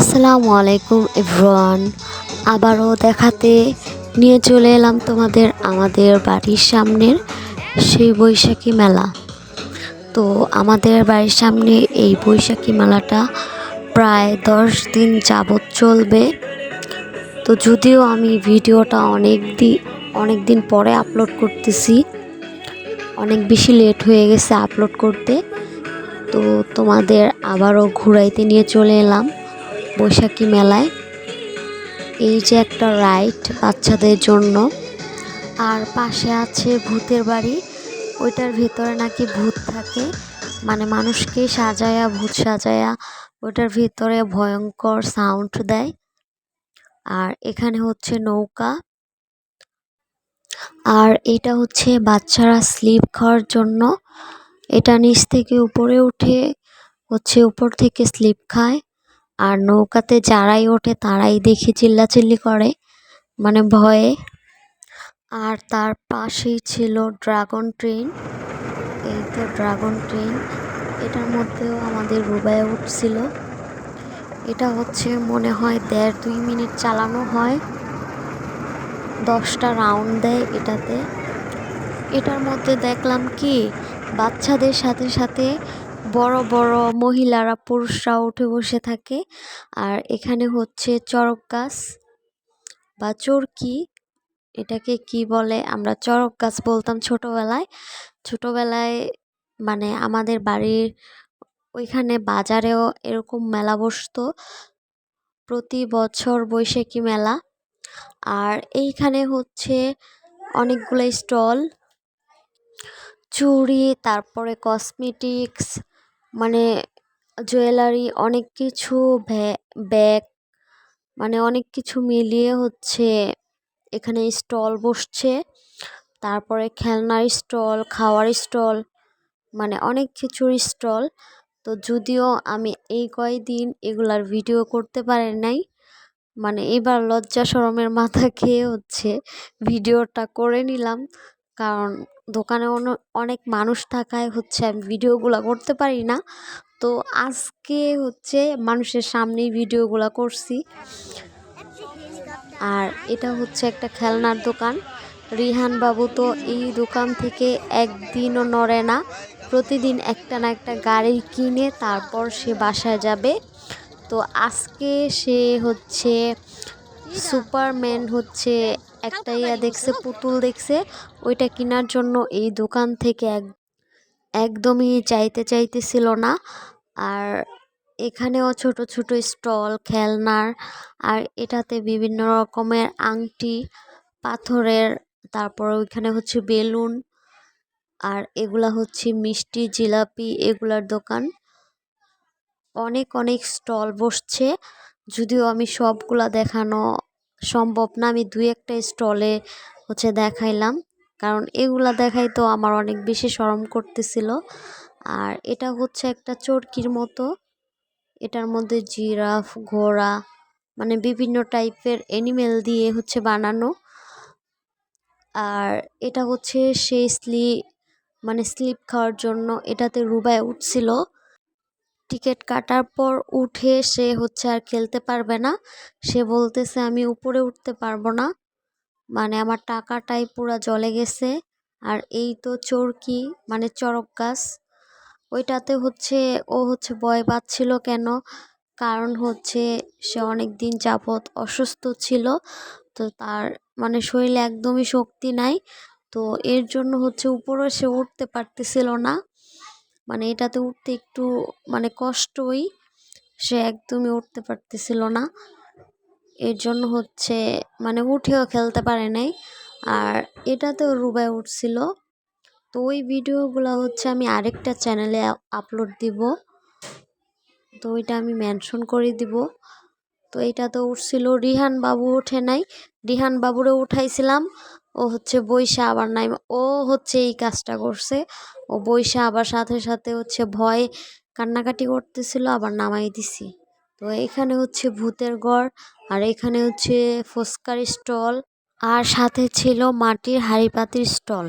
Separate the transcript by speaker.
Speaker 1: আসসালামু আলাইকুম এভরান আবারও দেখাতে নিয়ে চলে এলাম তোমাদের, আমাদের বাড়ির সামনের সেই বৈশাখী মেলা। তো আমাদের বাড়ির সামনে এই বৈশাখী মেলাটা প্রায় দশ দিন যাবৎ চলবে। তো যদিও আমি ভিডিওটা অনেক দিন অনেক দিন পরে আপলোড করতেছি, অনেক বেশি লেট হয়ে গেছে আপলোড করতে। তো তোমাদের আবারও ঘুরাইতে নিয়ে চলে এলাম। বৈশাখী মেলায়। এই যে একটা রাইড বাচ্চাদের জন্য। আর পাশে আছে ভূতের বাড়ি। ওইটার ভেতরে নাকি ভূত থাকে। মানে মানুষকে সাজায়া, ভূত সাজায়া ওইটার ভিতরে ভয়ঙ্কর সাউন্ড দেয়। আর এখানে হচ্ছে নৌকা। আর এটা হচ্ছে বাচ্চারা স্লিপ খাওয়ার জন্য। এটা নিচ থেকে উপরে উঠে হচ্ছে উপর থেকে স্লিপ খায়। আর নৌকাতে যারাই ওঠে তারাই দেখি চিল্লাচিল্লি করে মানে ভয়ে। আর তার পাশেই ছিল ড্রাগন ট্রেন। এই তো ড্রাগন ট্রেন। এটার মধ্যেও আমাদের রুবায় উঠছিল। এটা হচ্ছে মনে হয় দেড় দুই মিনিট চালানো হয়। দশটা রাউন্ড দেয় এটাতে। এটার মধ্যে দেখলাম কি, বাচ্চাদের সাথে সাথে বড় বড় মহিলারা পুরুষরা উঠে বসে থাকে। আর এখানে হচ্ছে চরক গাছ বা চরকি, এটাকে কি বলে? আমরা চরক গাছ বলতাম ছোটবেলায়। ছোটবেলায় মানে আমাদের বাড়ির ওইখানে বাজারেও এরকম মেলা বসতো। প্রতি বছর বৈশাখী মেলা। আর এইখানে হচ্ছে অনেকগুলো স্টল, চুড়ি, তারপরে কসমেটিক্স মানে জুয়েলারি অনেক কিছু ব্যাগ মানে অনেক কিছু মিলিয়ে হচ্ছে এখানে স্টল বসছে। তারপরে খেলনার স্টল খাওয়ার স্টল মানে অনেক কিছুর স্টল তো যদিও আমি এই কয়দিন এগুলার ভিডিও করতে পারি নাই মানে এবার লজ্জা সরমের মাথা খেয়ে হচ্ছে ভিডিওটা করে নিলাম। কারণ দোকানে অনেক মানুষ থাকায় হচ্ছে আমি ভিডিওগুলো করতে পারি না। তো আজকে হচ্ছে মানুষের সামনেই ভিডিওগুলো করছি। আর এটা হচ্ছে একটা খেলনার দোকান। রিহান বাবু তো এই দোকান থেকে একদিনও নড়ে না। প্রতিদিন একটা না একটা গাড়ি কিনে তারপর সে বাসায় যাবে। তো আজকে সে হচ্ছে সুপারম্যান হচ্ছে একটা ইয়া দেখছে পুতুল দেখছে ওইটা কেনার জন্য এই দোকান থেকে এক একদমই চাইতে চাইতেছিল না। আর এখানেও ছোট ছোট স্টল খেলনার আর এটাতে বিভিন্ন রকমের আংটি পাথরের তারপর ওইখানে হচ্ছে বেলুন আর এগুলা হচ্ছে মিষ্টি জিলাপি এগুলার দোকান। অনেক অনেক স্টল বসছে যদিও আমি সবগুলা দেখানো সম্ভব না। আমি দুই একটা স্টলে হচ্ছে দেখাইলাম। কারণ এগুলা দেখাই তো আমার অনেক বেশি সরম করতেছিল। আর এটা হচ্ছে একটা চরকির মতো। এটার মধ্যে জিরাফ, ঘোড়া মানে বিভিন্ন টাইপের অ্যানিমেল দিয়ে হচ্ছে বানানো। আর এটা হচ্ছে সেই স্লি মানে স্লিপ খাওয়ার জন্য এটাতে রুবায় উঠছিল। টিকিট কাটার পর উঠে সে হচ্ছে আর খেলতে পারবে না। সে বলতেছে, আমি উপরে উঠতে পারব না। মানে আমার টাকাটাই পুরা জলে গেছে। আর এই তো চরকি মানে চরক গাছ। ওইটাতে হচ্ছে, ও হচ্ছে ভয় পাচ্ছিল কেন? কারণ হচ্ছে সে অনেক দিন যাবৎ অসুস্থ ছিল। তো তার মানে শরীরে একদমই শক্তি নাই। তো এর জন্য হচ্ছে উপরে সে উঠতে পারতেছিল না। মানে এটাতে উঠতে একটু মানে কষ্টই, সে একদমই উঠতে পারতেছিল না। এর জন্য হচ্ছে মানে উঠেও খেলতে পারে নাই। আর এটাতেও রুবায় উঠছিল। তো ওই ভিডিওগুলো হচ্ছে আমি আরেকটা চ্যানেলে আপলোড দিব। তো ওইটা আমি মেনশন করে দিব। তো এইটা তো উঠছিল, রিহান বাবু ওঠে নাই। রিহান বাবুরে উঠাইছিলাম। ও হচ্ছে বৈশা আবার নাই, ও হচ্ছে এই কাজটা করছে। ও বৈশা আবার সাথে সাথে হচ্ছে ভয় কান্নাকাটি করতেছিল, আবার নামাই দিছি। তো এখানে হচ্ছে ভূতের গড় আর এখানে হচ্ছে ফুচকার স্টল, আর সাথে ছিল মাটির হাড়ি পাতির স্টল।